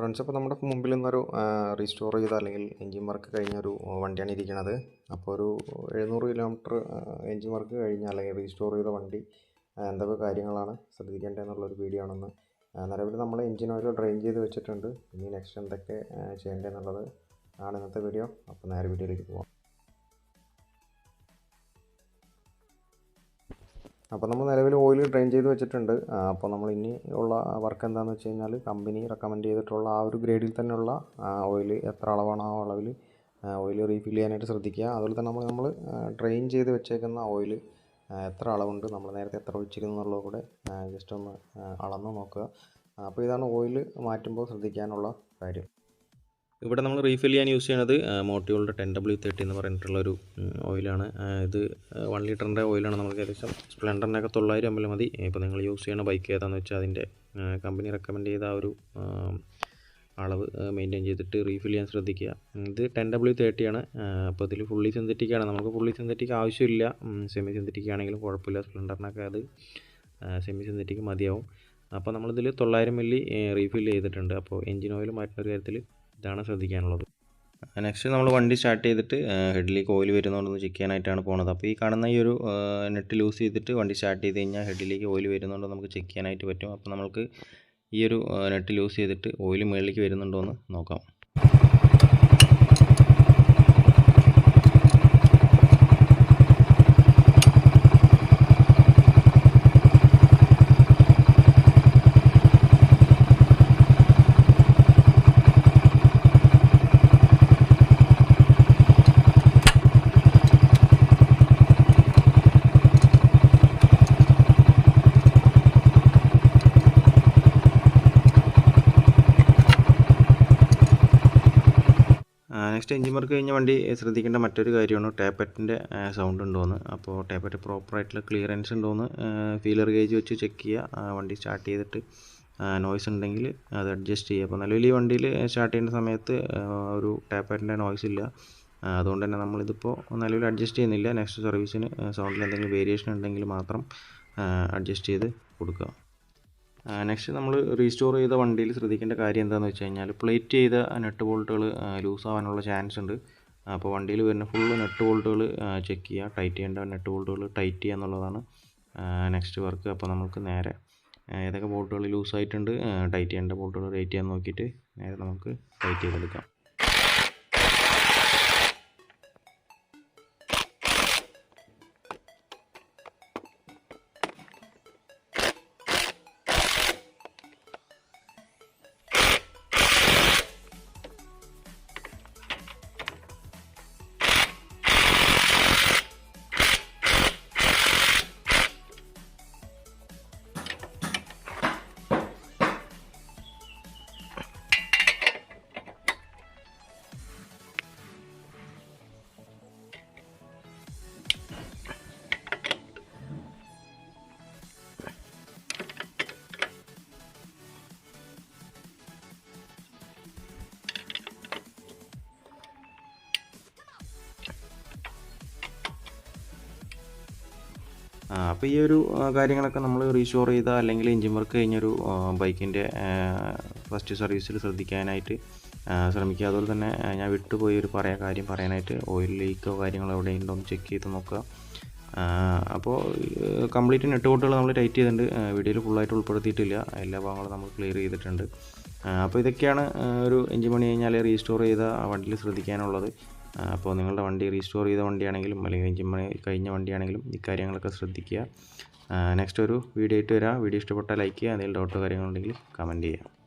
Friends അപ്പോൾ നമ്മുടെ മുമ്പിൽ നിന്നൊരു റീസ്റ്റോർ ചെയ്ത അല്ലെങ്കിൽ എൻജിൻ വർക്ക് കഴിഞ്ഞ ഒരു വണ്ടിയാണ് ഇരിക്കുന്നത് അപ്പോൾ ഒരു എഴുന്നൂറ് കിലോമീറ്റർ എൻജിൻ വർക്ക് കഴിഞ്ഞ അല്ലെങ്കിൽ റീസ്റ്റോർ ചെയ്ത വണ്ടി എന്തൊക്കെ കാര്യങ്ങളാണ് ശ്രദ്ധിക്കേണ്ടതെന്നുള്ളൊരു വീഡിയോ ആണെന്ന്. നിലവിൽ നമ്മൾ എൻജിൻ ഓയിൽ ഡ്രെയിൻ ചെയ്ത് വെച്ചിട്ടുണ്ട്. ഇനി നെക്സ്റ്റ് എന്തൊക്കെ ചെയ്യേണ്ടത് ചെയ്യേണ്ടതെന്നുള്ളത് ആണ് ഇന്നത്തെ വീഡിയോ അപ്പോൾ നേരെ വീഡിയോയിലേക്ക് പോകാം അപ്പോൾ നമ്മൾ നിലവിൽ ഓയിൽ ഡ്രെയിൻ ചെയ്ത് വെച്ചിട്ടുണ്ട്. അപ്പോൾ നമ്മൾ ഇനി ഉള്ള വർക്ക് എന്താണെന്ന് വെച്ച് കഴിഞ്ഞാൽ കമ്പനി റെക്കമെൻഡ് ചെയ്തിട്ടുള്ള ആ ഒരു ഗ്രേഡിൽ തന്നെയുള്ള ഓയിൽ എത്ര അളവാണ് ആ അളവിൽ ഓയിൽ റീഫിൽ ചെയ്യാനായിട്ട് ശ്രദ്ധിക്കുക. അതുപോലെ തന്നെ നമ്മൾ നമ്മൾ ഡ്രെയിൻ ചെയ്ത് വെച്ചേക്കുന്ന ഓയിൽ എത്ര അളവുണ്ട് നമ്മൾ നേരത്തെ എത്ര ഒഴിച്ചിരുന്നു എന്നുള്ളത് കൂടെ ജസ്റ്റ് ഒന്ന് അളന്ന് നോക്കുക. അപ്പോൾ ഇതാണ് ഓയിൽ മാറ്റുമ്പോൾ ശ്രദ്ധിക്കാനുള്ള കാര്യം. ഇവിടെ നമ്മൾ റീഫിൽ ചെയ്യാൻ യൂസ് ചെയ്യണത് മോട്ടിയോളുടെ ടെൻ ഡബ്ല്യു തേർട്ടി എന്ന് പറഞ്ഞിട്ടുള്ളൊരു ഓയിലാണ് ഇത് വൺ ലിറ്ററിന്റെ ഓയിലാണ് നമുക്ക് ഏകദേശം സ്പ്ലെൻഡറിനൊക്കെ തൊള്ളായിരം എൽ മതി. ഇപ്പോൾ നിങ്ങൾ യൂസ് ചെയ്യുന്ന ബൈക്ക് ഏതാണെന്ന് വെച്ചാൽ അതിന്റെ കമ്പനി റെക്കമെൻഡ് ചെയ്ത ആ ഒരു അളവ് മെയിന്റെയിൻ ചെയ്തിട്ട് റീഫിൽ ചെയ്യാൻ ശ്രദ്ധിക്കുക. ഇത് ടെൻ ഡബ്ല്യു തേർട്ടി ആണ്. അപ്പോൾ ഇതിൽ ഫുള്ളി സിന്തറ്റിക് ആണ്. നമുക്ക് ഫുള്ളി സിന്തറ്റിക് ആവശ്യമില്ല. സെമി സിന്തറ്റിക് ആണെങ്കിലും കുഴപ്പമില്ല. സ്പ്ലെൻഡറിനൊക്കെ അത് സെമി സിന്തറ്റിക് മതിയാവും. അപ്പോൾ നമ്മളിതിൽ തൊള്ളായിരം മില്ലി റീഫിൽ ചെയ്തിട്ടുണ്ട്. അപ്പോൾ എഞ്ചിൻ ഓയിൽ മാറ്റുന്ന ഒരു കാര്യത്തിൽ ഇതാണ് ശ്രദ്ധിക്കാനുള്ളത്. നെക്സ്റ്റ് നമ്മൾ വണ്ടി സ്റ്റാർട്ട് ചെയ്തിട്ട് ഹെഡിലേക്ക് ഓയിൽ വരുന്നുണ്ടെന്ന് ചെക്ക് ചെയ്യാനായിട്ടാണ് പോകുന്നത് അപ്പോൾ ഈ കാണുന്ന ഈ ഒരു നെറ്റ് ലൂസ് ചെയ്തിട്ട് വണ്ടി സ്റ്റാർട്ട് ചെയ്ത് കഴിഞ്ഞാൽ ഹെഡിലേക്ക് ഓയിൽ വരുന്നുണ്ടോ നമുക്ക് ചെക്ക് ചെയ്യാനായിട്ട് പറ്റും. അപ്പോൾ നമുക്ക് ഈ ഒരു നെറ്റ് ലൂസ് ചെയ്തിട്ട് ഓയിൽ മുകളിലേക്ക് വരുന്നുണ്ടോ എന്ന് നോക്കാം. നെക്സ്റ്റ് എഞ്ചിൻ വർക്ക് കഴിഞ്ഞ വണ്ടി ശ്രദ്ധിക്കേണ്ട മറ്റൊരു കാര്യമാണ് ടാപ്പറ്റിന്റെ സൗണ്ട് ഉണ്ടോയെന്ന് അപ്പോൾ ടാപ്പറ്റ് പ്രോപ്പറായിട്ടുള്ള ക്ലിയറൻസ് ഉണ്ടോയെന്ന് ഫീലർ ഗേജ് വെച്ച് ചെക്ക് ചെയ്യുക. വണ്ടി സ്റ്റാർട്ട് ചെയ്തിട്ട് നോയ്സ് ഉണ്ടെങ്കിൽ അത് അഡ്ജസ്റ്റ് ചെയ്യുക. അപ്പോൾ നിലവിൽ ഈ വണ്ടിയിൽ സ്റ്റാർട്ട് ചെയ്യുന്ന സമയത്ത് ഒരു ടാപ്പറ്റിന്റെ നോയ്സ് ഇല്ല. അതുകൊണ്ട് തന്നെ നമ്മളിതിപ്പോൾ നിലവിൽ അഡ്ജസ്റ്റ് ചെയ്യുന്നില്ല. നെക്സ്റ്റ് സർവീസിന് സൗണ്ടിൽ എന്തെങ്കിലും വേരിയേഷൻ ഉണ്ടെങ്കിൽ മാത്രം അഡ്ജസ്റ്റ് ചെയ്ത് കൊടുക്കുക. നെക്സ്റ്റ് നമ്മൾ റീസ്റ്റോർ ചെയ്ത വണ്ടിയിൽ ശ്രദ്ധിക്കേണ്ട കാര്യം എന്താണെന്ന് വെച്ച് കഴിഞ്ഞാൽ പ്ലേറ്റ് ചെയ്ത നെട്ട് ബോൾട്ടുകൾ ലൂസ് ആവാനുള്ള ചാൻസ് ഉണ്ട്. അപ്പോൾ വണ്ടിയിൽ വരുന്ന ഫുൾ നെട്ട് ബോൾട്ടുകൾ ചെക്ക് ചെയ്യുക ടൈറ്റ് ചെയ്യേണ്ട നെട്ട് ബോൾട്ടുകൾ ടൈറ്റ് ചെയ്യുക എന്നുള്ളതാണ് നെക്സ്റ്റ് വർക്ക് അപ്പോൾ നമുക്ക് നേരെ ഏതൊക്കെ ബോൾട്ടുകൾ ലൂസ് ആയിട്ടുണ്ട് ടൈറ്റ് ചെയ്യേണ്ട ബോൾട്ടുകൾ ടൈറ്റ് ചെയ്യാൻ നോക്കിയിട്ട് നേരെ നമുക്ക് ടൈറ്റ് ചെയ്തെടുക്കാം. അപ്പോൾ ഈ ഒരു കാര്യങ്ങളൊക്കെ നമ്മൾ റീഷോർ ചെയ്ത അല്ലെങ്കിൽ എഞ്ചിൻ വർക്ക് കഴിഞ്ഞൊരു ബൈക്കിന്റെ ഫസ്റ്റ് സർവീസിൽ ശ്രദ്ധിക്കാനായിട്ട് ശ്രമിക്കുക. അതുപോലെ തന്നെ ഞാൻ വിട്ടുപോയി ഒരു പറയാ കാര്യം പറയാനായിട്ട് ഓയിൽ ലീക്കോ കാര്യങ്ങളോ എവിടെ ഉണ്ടോ ചെക്ക് ചെയ്ത് നോക്കുക. അപ്പോൾ കംപ്ലീറ്റ് നെറ്റ് ബോട്ടുകൾ നമ്മൾ ടൈറ്റ് ചെയ്തിട്ടുണ്ട്. വീഡിയോയിൽ ഫുള്ളായിട്ട് ഉൾപ്പെടുത്തിയിട്ടില്ല. എല്ലാ ഭാഗങ്ങളും നമ്മൾ ക്ലിയർ ചെയ്തിട്ടുണ്ട്. അപ്പോൾ ഇതൊക്കെയാണ് ഒരു എഞ്ചിൻ പണി കഴിഞ്ഞാൽ റീസ്റ്റോർ ചെയ്ത വണ്ടിയിൽ ശ്രദ്ധിക്കാനുള്ളത്. അപ്പോൾ നിങ്ങളുടെ വണ്ടി റീസ്റ്റോർ ചെയ്ത വണ്ടിയാണെങ്കിലും അല്ലെങ്കിൽ കഴിഞ്ഞ വണ്ടിയാണെങ്കിലും ഇക്കാര്യങ്ങളൊക്കെ ശ്രദ്ധിക്കുക. നെക്സ്റ്റ് ഒരു വീഡിയോ ആയിട്ട് വരാം. വീഡിയോ ഇഷ്ടപ്പെട്ടാൽ ലൈക്ക് ചെയ്യുക. എന്തെങ്കിലും ഡൗട്ടോ കാര്യങ്ങളുണ്ടെങ്കിൽ കമന്റ് ചെയ്യുക.